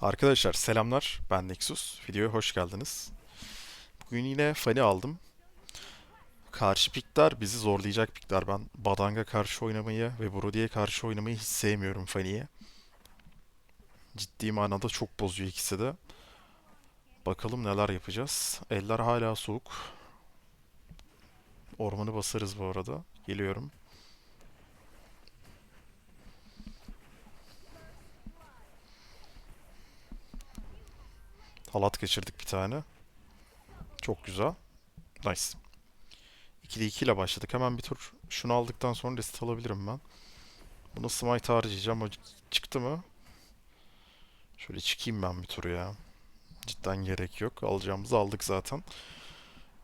Arkadaşlar selamlar. Ben Nexus. Videoya hoş geldiniz. Bugün yine Fanny aldım. Karşı pikler bizi zorlayacak pikler. Ben Badang'a karşı oynamayı ve Brody'ye karşı oynamayı hiç sevmiyorum Fanny'ye. Ciddi manada çok bozuyor ikisi de. Bakalım neler yapacağız. Eller hala soğuk. Ormanı basarız bu arada. Geliyorum. Halat geçirdik bir tane. Çok güzel. Nice. 2'de 2 ile başladık. Hemen bir tur şunu aldıktan sonra reset alabilirim ben. Bunu smite harcayacağım. O çıktı mı? Şöyle çıkayım ben bir tur ya. Cidden gerek yok. Alacağımızı aldık zaten.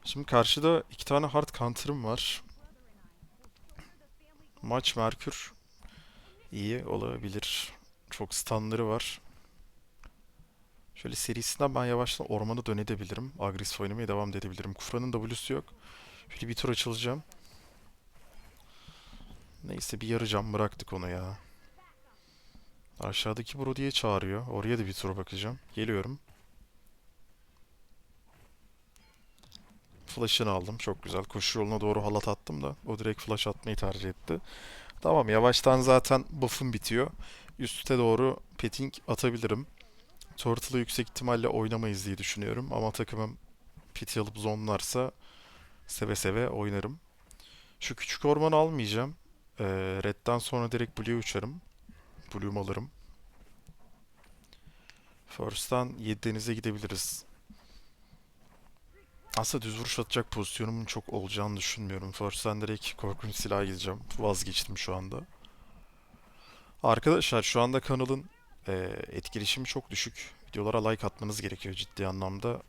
Şimdi karşıda iki tane hard counter'ım var. Maç Merkür iyi olabilir. Çok stunları var. Şöyle serisinden ben yavaştan ormana dönebilirim. Agresif oynamaya devam edebilirim. Kufra'nın W'su yok. Şöyle bir tur açılacağım. Neyse bir yarıcam bıraktık onu ya. Aşağıdaki Brody'ye çağırıyor. Oraya da bir tur bakacağım. Geliyorum. Flash'ını aldım. Çok güzel. Koşu yoluna doğru halat attım da o direkt flash atmayı tercih etti. Tamam yavaştan zaten buff'um bitiyor. Üste doğru petting atabilirim. Turtle'ı yüksek ihtimalle oynamayız diye düşünüyorum. Ama takımım piti alıp zonlarsa seve seve oynarım. Şu küçük ormanı almayacağım. Ee, Red'den sonra direkt Blue'ya uçarım. Blue'umu alırım. First'tan 7 denize gidebiliriz. Aslında düz vuruş atacak pozisyonumun çok olacağını düşünmüyorum. First'ten direkt korkunç silah gideceğim. Vazgeçtim şu anda. Arkadaşlar şu anda kanalın e, etkileşimi çok düşük. Videolara like atmanız gerekiyor ciddi anlamda.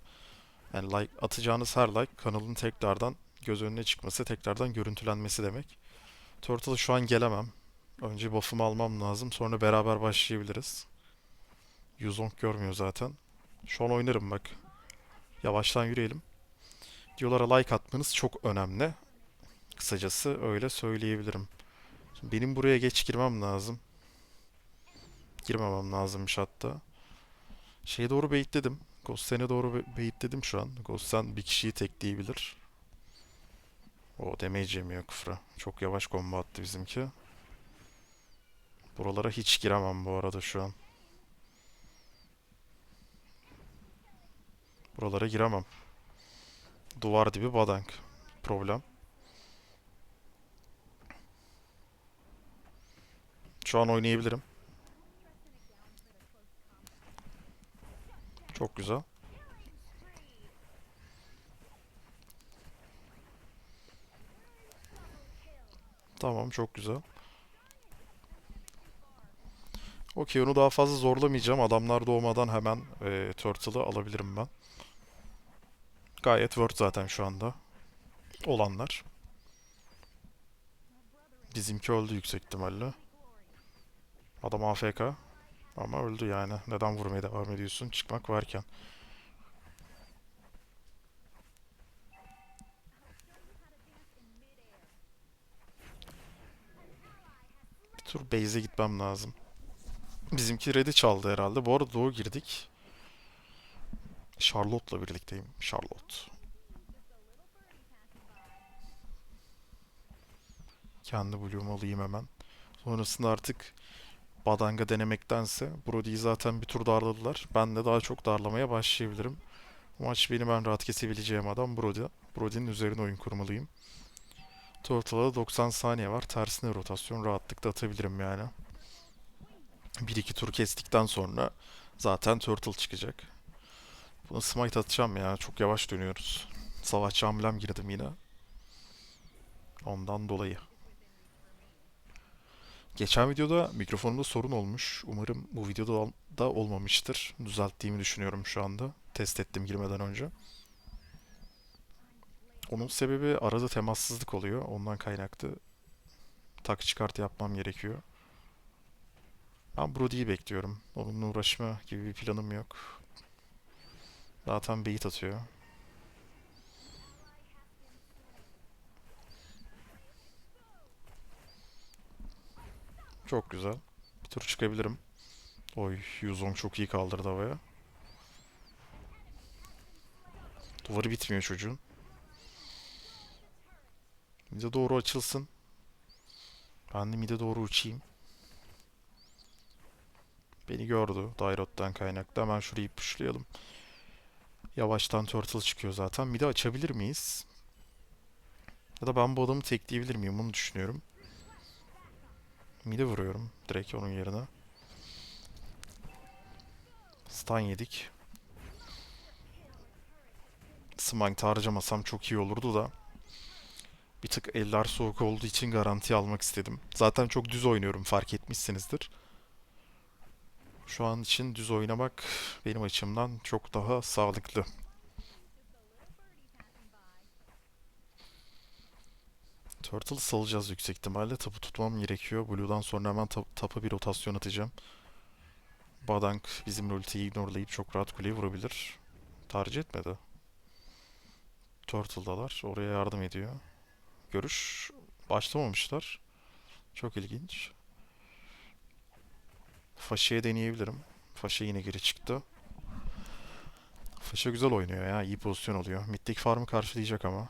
Yani like atacağınız her like kanalın tekrardan göz önüne çıkması, tekrardan görüntülenmesi demek. Turtle'a şu an gelemem. Önce buff'ımı almam lazım. Sonra beraber başlayabiliriz. Yuzong görmüyor zaten. Şu an oynarım bak. Yavaştan yürüyelim. Videolara like atmanız çok önemli. Kısacası öyle söyleyebilirim. Şimdi benim buraya geç girmem lazım. Girmemem lazımmış hatta. Şeye doğru baitledim. Ghosten'e doğru ba- baitledim şu an. Ghosten bir kişiyi tekleyebilir. O damage yemiyor kufra. Çok yavaş combo attı bizimki. Buralara hiç giremem bu arada şu an. Buralara giremem. Duvar dibi badank. Problem. Şu an oynayabilirim. Çok güzel. Tamam çok güzel. Okey onu daha fazla zorlamayacağım. Adamlar doğmadan hemen e, Turtle'ı alabilirim ben. Gayet word zaten şu anda. Olanlar. Bizimki öldü yüksek ihtimalle. Adam AFK. Ama öldü yani. Neden vurmaya devam ediyorsun? Çıkmak varken. Bir tur base'e gitmem lazım. Bizimki red'i çaldı herhalde. Bu arada doğu girdik. Charlotte'la birlikteyim. Charlotte. Kendi Blue'umu alayım hemen. Sonrasında artık Badanga denemektense Brody'yi zaten bir tur darladılar. Ben de daha çok darlamaya başlayabilirim. Bu maç benim en rahat kesebileceğim adam Brody. Brody'nin üzerine oyun kurmalıyım. Turtle'a da 90 saniye var. Tersine rotasyon rahatlıkla atabilirim yani. 1-2 tur kestikten sonra zaten Turtle çıkacak. Buna smite atacağım ya. Çok yavaş dönüyoruz. Savaşçı hamlem girdim yine. Ondan dolayı. Geçen videoda mikrofonumda sorun olmuş. Umarım bu videoda da olmamıştır. Düzelttiğimi düşünüyorum şu anda. Test ettim girmeden önce. Onun sebebi arada temassızlık oluyor. Ondan kaynaklı tak çıkart yapmam gerekiyor. Ben Brody'yi bekliyorum. Onunla uğraşma gibi bir planım yok. Zaten bait atıyor. Çok güzel. Bir tur çıkabilirim. Oy Yuzong çok iyi kaldırdı havaya. Duvarı bitmiyor çocuğun. Mide doğru açılsın. Ben de mide doğru uçayım. Beni gördü Dairot'tan kaynaklı. Hemen şurayı pushlayalım. Yavaştan turtle çıkıyor zaten. Mide açabilir miyiz? Ya da ben bu adamı tekleyebilir miyim? Bunu düşünüyorum. Mide vuruyorum direkt onun yerine. Stun yedik. Smite harcamasam çok iyi olurdu da. Bir tık eller soğuk olduğu için garanti almak istedim. Zaten çok düz oynuyorum fark etmişsinizdir. Şu an için düz oynamak benim açımdan çok daha sağlıklı. Turtle salacağız yüksek ihtimalle. Tapu tutmam gerekiyor. Blue'dan sonra hemen ta- tapa bir rotasyon atacağım. Badank bizim ultiyi ignorelayıp çok rahat kuleyi vurabilir. Tercih etmedi. Turtle'dalar. Oraya yardım ediyor. Görüş başlamamışlar. Çok ilginç. Faşa'ya deneyebilirim. Faşa yine geri çıktı. Faşa güzel oynuyor ya. iyi pozisyon oluyor. Mid'deki farmı karşılayacak ama.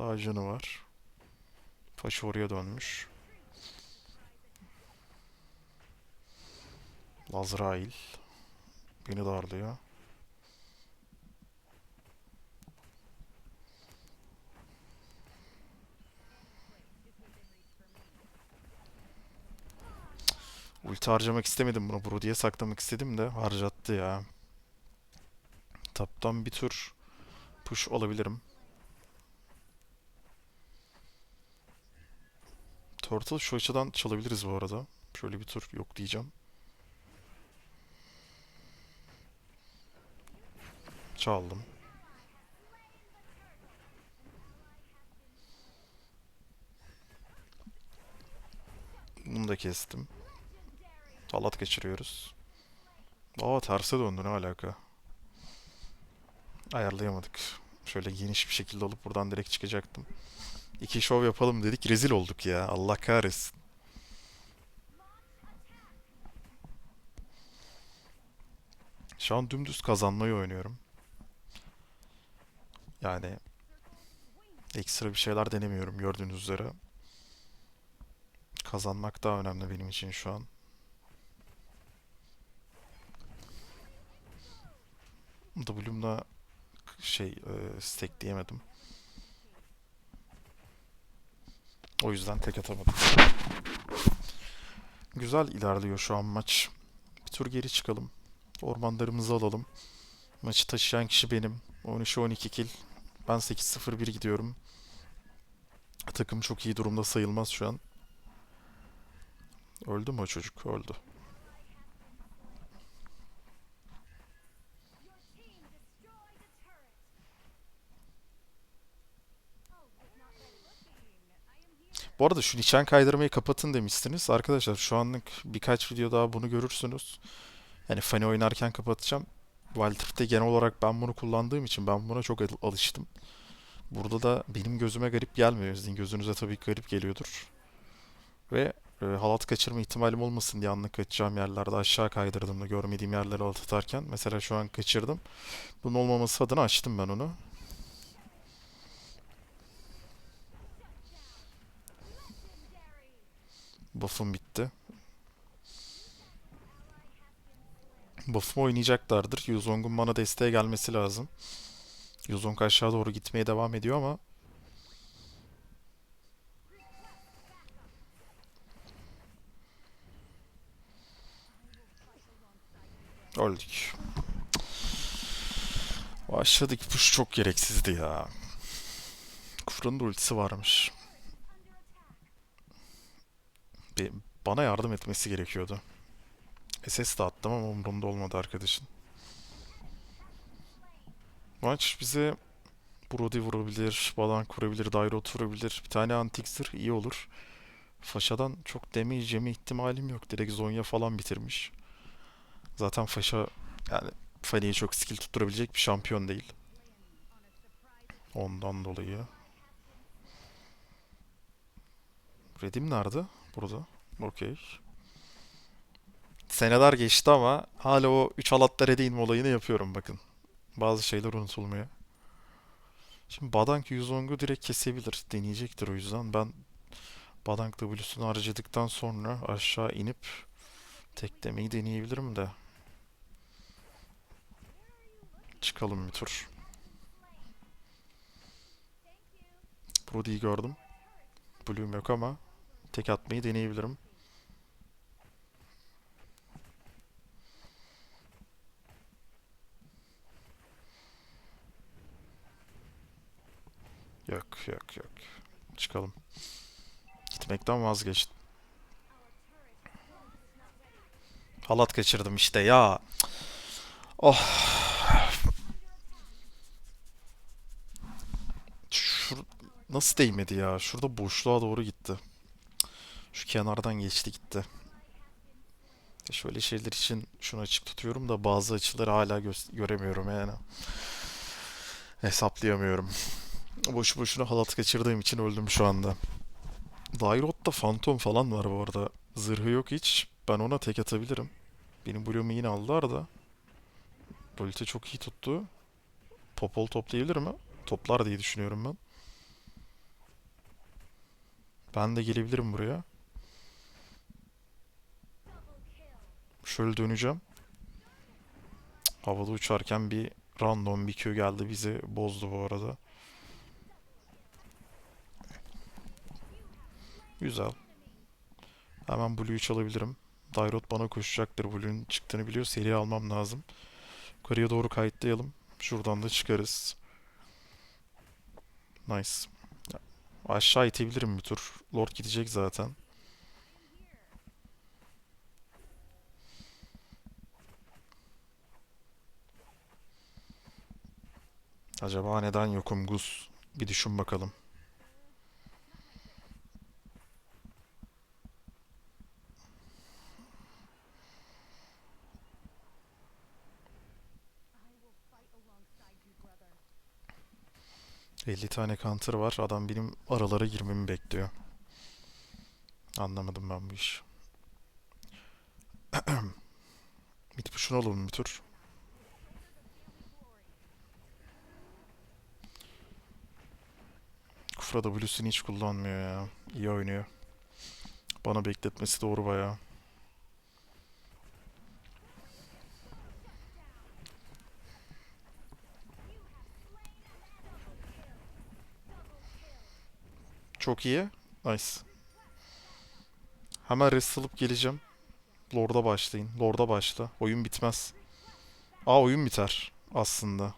Daha canı var. Faşa oraya dönmüş. Lazrail. Beni darlıyor. Ulti harcamak istemedim bunu. Brody'ye saklamak istedim de harcattı ya. Taptan bir tur push alabilirim. Turtle şu açıdan çalabiliriz bu arada. Şöyle bir tur yok diyeceğim. Çaldım. Bunu da kestim. Talat kaçırıyoruz. Aa terse döndü ne alaka? Ayarlayamadık. Şöyle geniş bir şekilde alıp buradan direkt çıkacaktım. İki şov yapalım dedik rezil olduk ya. Allah kahretsin. Şu an dümdüz kazanmayı oynuyorum. Yani ekstra bir şeyler denemiyorum gördüğünüz üzere. Kazanmak daha önemli benim için şu an. W'mda şey e, stackleyemedim. O yüzden tek atamadım. Güzel ilerliyor şu an maç. Bir tur geri çıkalım. Ormanlarımızı alalım. Maçı taşıyan kişi benim. 13-12 kill. Ben 8-0-1 gidiyorum. Takım çok iyi durumda sayılmaz şu an. Öldü mü o çocuk? Öldü. Bu arada şu nişan kaydırmayı kapatın demiştiniz. Arkadaşlar şu anlık birkaç video daha bunu görürsünüz. Yani Fanny oynarken kapatacağım. Wild Rift'te genel olarak ben bunu kullandığım için ben buna çok al- alıştım. Burada da benim gözüme garip gelmiyor. Sizin gözünüze tabii garip geliyordur. Ve e, halat kaçırma ihtimalim olmasın diye anlık kaçacağım yerlerde aşağı kaydırdığımda görmediğim yerlere halat atarken. Mesela şu an kaçırdım. Bunun olmaması adına açtım ben onu. Buff'um bitti. Buff'um oynayacaklardır. Yuzong'un bana desteğe gelmesi lazım. Yuzong aşağı doğru gitmeye devam ediyor ama öldük. O aşağıdaki push çok gereksizdi ya. Kufranın da ultisi varmış. Bir, bana yardım etmesi gerekiyordu. SS de attım ama umurumda olmadı arkadaşın. Maç bize Brody vurabilir, Balan kurabilir, Dairot vurabilir. Bir tane Antixer iyi olur. Faşa'dan çok yeme ihtimalim yok. Direkt Zonya falan bitirmiş. Zaten Faşa yani Fanny'yi çok skill tutturabilecek bir şampiyon değil. Ondan dolayı. Redim nerede? Burada. Okey. Seneler geçti ama hala o 3 halatlara değinme olayını yapıyorum bakın. Bazı şeyler unutulmuyor. Şimdi Badang Yuzong'u direkt kesebilir. Deneyecektir o yüzden. Ben Badang W'sunu harcadıktan sonra aşağı inip teklemeyi deneyebilirim de. Çıkalım bir tur. Brody'yi gördüm. Blue'um yok ama tek atmayı deneyebilirim. Yok yok yok. Çıkalım. Gitmekten vazgeçtim. Halat kaçırdım işte ya. Oh. Şur nasıl değmedi ya? Şurada boşluğa doğru gitti. Şu kenardan geçti gitti. Şöyle şeyler için şunu açık tutuyorum da bazı açıları hala gö- göremiyorum yani. Hesaplayamıyorum. Boşu boşuna halat kaçırdığım için öldüm şu anda. Dairot'ta fantom falan var bu arada. Zırhı yok hiç. Ben ona tek atabilirim. Benim Blue'umu yine aldılar da. Ulti çok iyi tuttu. Popol toplayabilir mi? Toplar diye düşünüyorum ben. Ben de gelebilirim buraya. Şöyle döneceğim. Havada uçarken bir random bir Q geldi bizi bozdu bu arada. Güzel. Hemen Blue'yu çalabilirim. Dairot bana koşacaktır. Blue'un çıktığını biliyor. Seri almam lazım. Yukarıya doğru kayıtlayalım. Şuradan da çıkarız. Nice. Aşağı itebilirim bir tur. Lord gidecek zaten. Acaba neden yokum Gus? Bir düşün bakalım. ...50 tane counter var. Adam benim aralara girmemi bekliyor. Anlamadım ben bu işi. Mid push'unu alalım bir tur. Kufra W'sini hiç kullanmıyor ya. İyi oynuyor. Bana bekletmesi doğru bayağı. Çok iyi. Nice. Hemen rest alıp geleceğim. Lord'a başlayın. Lord'a başla. Oyun bitmez. Aa oyun biter aslında.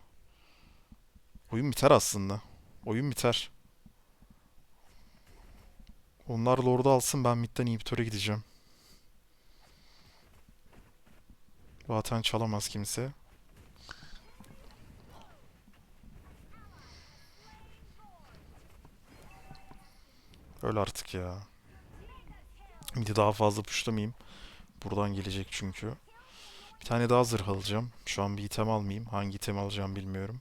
Oyun biter aslında. Oyun biter. Onlar Lord'u alsın ben midden inhibitöre gideceğim. Zaten çalamaz kimse. Öl artık ya. Midi daha fazla pushlamayayım. Buradan gelecek çünkü. Bir tane daha zırh alacağım. Şu an bir item almayayım. Hangi item alacağım bilmiyorum.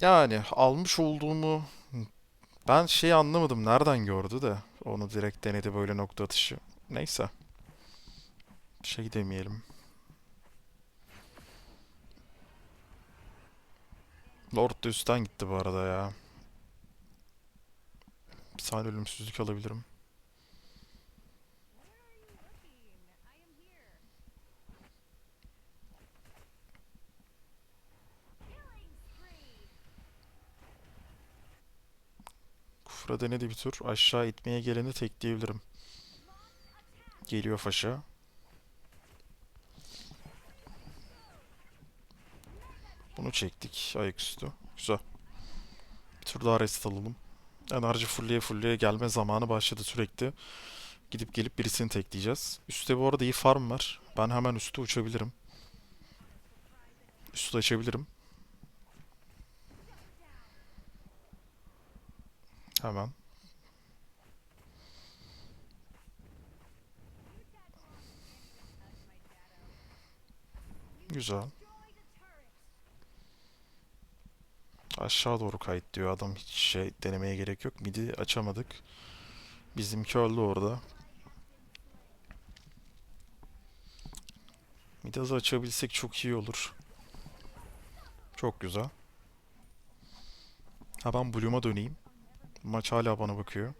Yani almış olduğumu ben şey anlamadım. Nereden gördü de onu direkt denedi böyle nokta atışı. Neyse. Şey demeyelim. Lord da üstten gitti bu arada ya. Bir saniye ölümsüzlük alabilirim. Kufra denedi bir tur. Aşağı itmeye geleni tekleyebilirim. Geliyor faşa. Bunu çektik ayaküstü. Güzel. Bir tur daha rest alalım. Enerji fulleye fulleye gelme zamanı başladı sürekli. Gidip gelip birisini tekleyeceğiz. Üste bu arada iyi farm var. Ben hemen üste uçabilirim. Üstü açabilirim. Hemen. Güzel. Aşağı doğru kayıt diyor adam. Hiç şey denemeye gerek yok. Midi açamadık. Bizimki öldü orada. Midi hızı açabilsek çok iyi olur. Çok güzel. Ha ben Bloom'a döneyim. Maç hala bana bakıyor.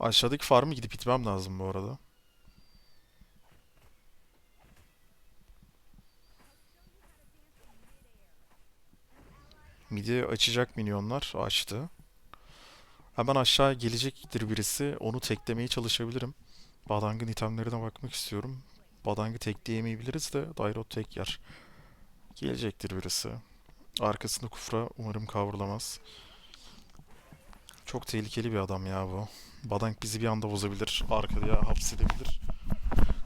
Aşağıdaki farmı gidip itmem lazım bu arada. Midi açacak minyonlar. Açtı. Hemen aşağı gelecektir birisi. Onu teklemeye çalışabilirim. Badang'ın itemlerine bakmak istiyorum. Badang'ı tekleyemeyebiliriz de Dairot tek yer. Gelecektir birisi. Arkasında Kufra umarım kavrulamaz. Çok tehlikeli bir adam ya bu. Badang bizi bir anda bozabilir. Arkaya hapsedebilir.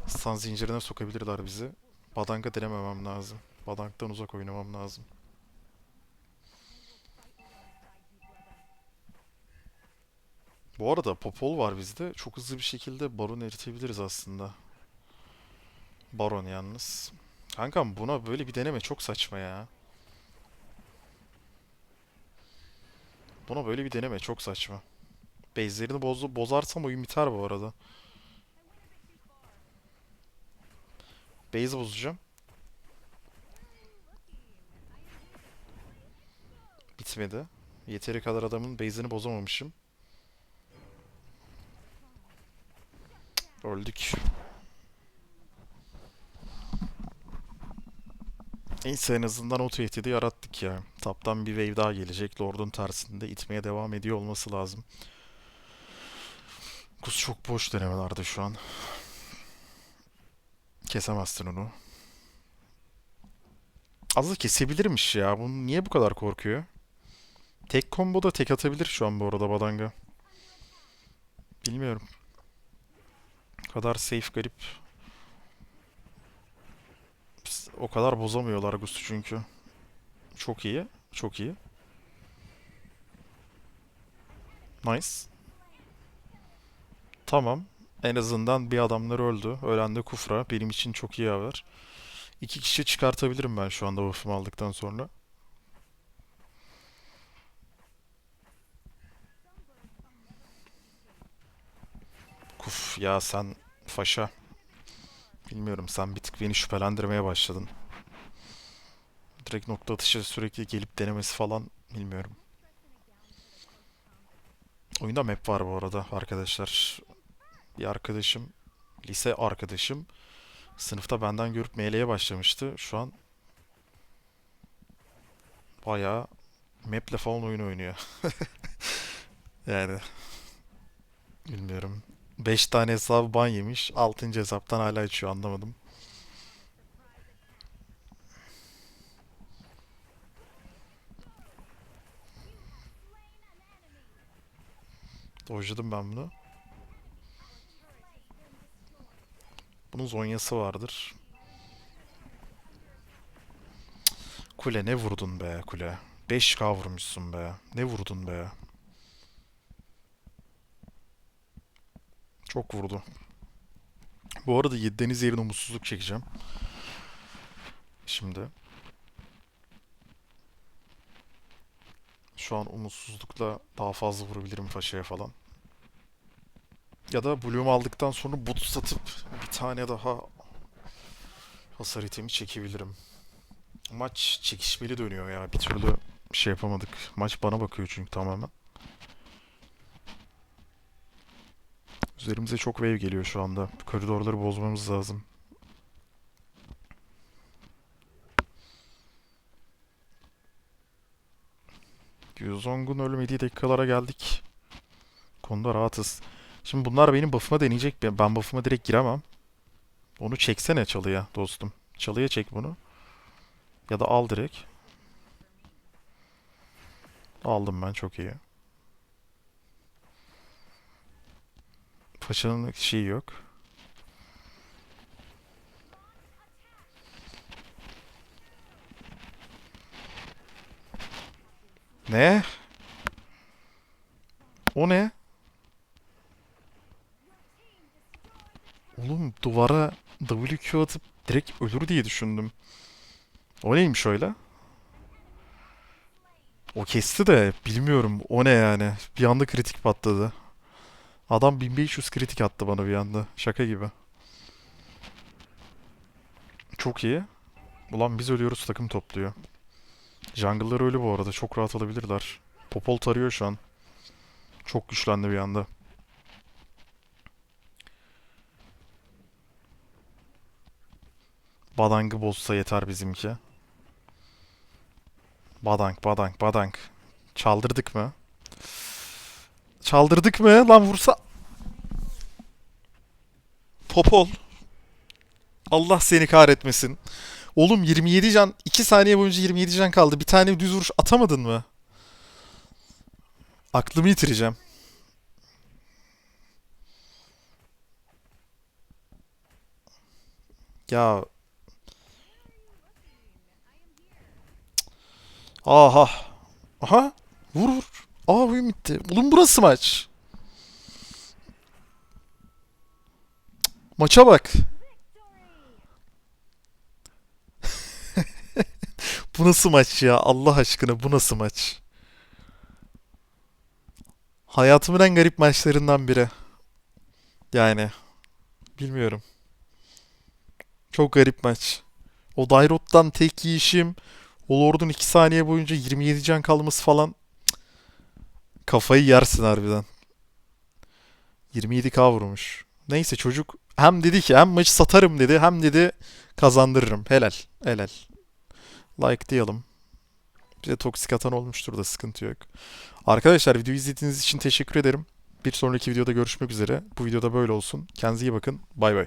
Stun zincirine sokabilirler bizi. Badang'a denememem lazım. Badang'dan uzak oynamam lazım. Bu arada Popol var bizde. Çok hızlı bir şekilde Baron eritebiliriz aslında. Baron yalnız. Kankam buna böyle bir deneme çok saçma ya. Buna böyle bir deneme çok saçma. Base'lerini boz bozarsam oyun biter bu arada. Base bozacağım. Bitmedi. Yeteri kadar adamın base'ini bozamamışım. Öldük. Neyse en azından o tehdidi yarattık ya. Taptan bir wave daha gelecek. Lord'un tersinde itmeye devam ediyor olması lazım. Kus çok boş denemelerde şu an. Kesemezsin onu. Az da kesebilirmiş ya. Bunu niye bu kadar korkuyor? Tek combo'da tek atabilir şu an bu arada Badanga. Bilmiyorum. Kadar safe garip. O kadar bozamıyorlar Gus'u çünkü. Çok iyi. Çok iyi. Nice. Tamam. En azından bir adamlar öldü. Ölen de Kufra. Benim için çok iyi haber. İki kişi çıkartabilirim ben şu anda buff'ımı aldıktan sonra. Kuf ya sen faşa. Bilmiyorum sen bir tık beni şüphelendirmeye başladın. Direkt nokta atışı sürekli gelip denemesi falan bilmiyorum. Oyunda map var bu arada arkadaşlar. Bir arkadaşım, lise arkadaşım sınıfta benden görüp ML'ye başlamıştı. Şu an bayağı maple falan oyun oynuyor. Yani bilmiyorum. 5 tane hesabı ban yemiş. 6. hesaptan hala açıyor anlamadım. Dojladım ben bunu. Bunun zonyası vardır. Kule ne vurdun be kule. 5k vurmuşsun be. Ne vurdun be. Çok vurdu. Bu arada Deniz yerine umutsuzluk çekeceğim. Şimdi. Şu an umutsuzlukla daha fazla vurabilirim Faşa'ya falan. Ya da Bloom aldıktan sonra bot satıp bir tane daha hasar itemi çekebilirim. Maç çekişmeli dönüyor ya. Bir türlü şey yapamadık. Maç bana bakıyor çünkü tamamen. Üzerimize çok wave geliyor şu anda. Koridorları bozmamız lazım. Yuzong'un ölmediği dakikalara geldik. Konuda rahatız. Şimdi bunlar benim buff'ıma deneyecek. Ben buff'ıma direkt giremem. Onu çeksene çalıya dostum. Çalıya çek bunu. Ya da al direkt. Aldım ben çok iyi. Paşanın şeyi yok. Ne? O ne? Oğlum duvara WQ atıp direkt ölür diye düşündüm. O neymiş öyle? O kesti de bilmiyorum o ne yani. Bir anda kritik patladı. Adam 1500 kritik attı bana bir anda. Şaka gibi. Çok iyi. Ulan biz ölüyoruz takım topluyor. Jungle'lar öyle bu arada. Çok rahat alabilirler. Popol tarıyor şu an. Çok güçlendi bir anda. Badang'ı bozsa yeter bizimki. Badang, badang, badang. Çaldırdık mı? Çaldırdık mı? Lan vursa... Popol. Allah seni kahretmesin. Oğlum 27 can, 2 saniye boyunca 27 can kaldı. Bir tane düz vuruş atamadın mı? Aklımı yitireceğim. Ya Aha. Aha. Vur vur. Aa bitti. Oğlum burası maç. Maça bak. Bu nasıl maç ya? Allah aşkına bu nasıl maç? Hayatımın en garip maçlarından biri. Yani bilmiyorum. Çok garip maç. O Dairot'tan tek yiyişim. O Lord'un 2 saniye boyunca 27 can kalması falan. Kafayı yersin harbiden. 27k vurmuş. Neyse çocuk hem dedi ki hem maçı satarım dedi hem dedi kazandırırım. Helal. Helal. Like diyelim. Bize toksik atan olmuştur da sıkıntı yok. Arkadaşlar videoyu izlediğiniz için teşekkür ederim. Bir sonraki videoda görüşmek üzere. Bu videoda böyle olsun. Kendinize iyi bakın. Bay bay.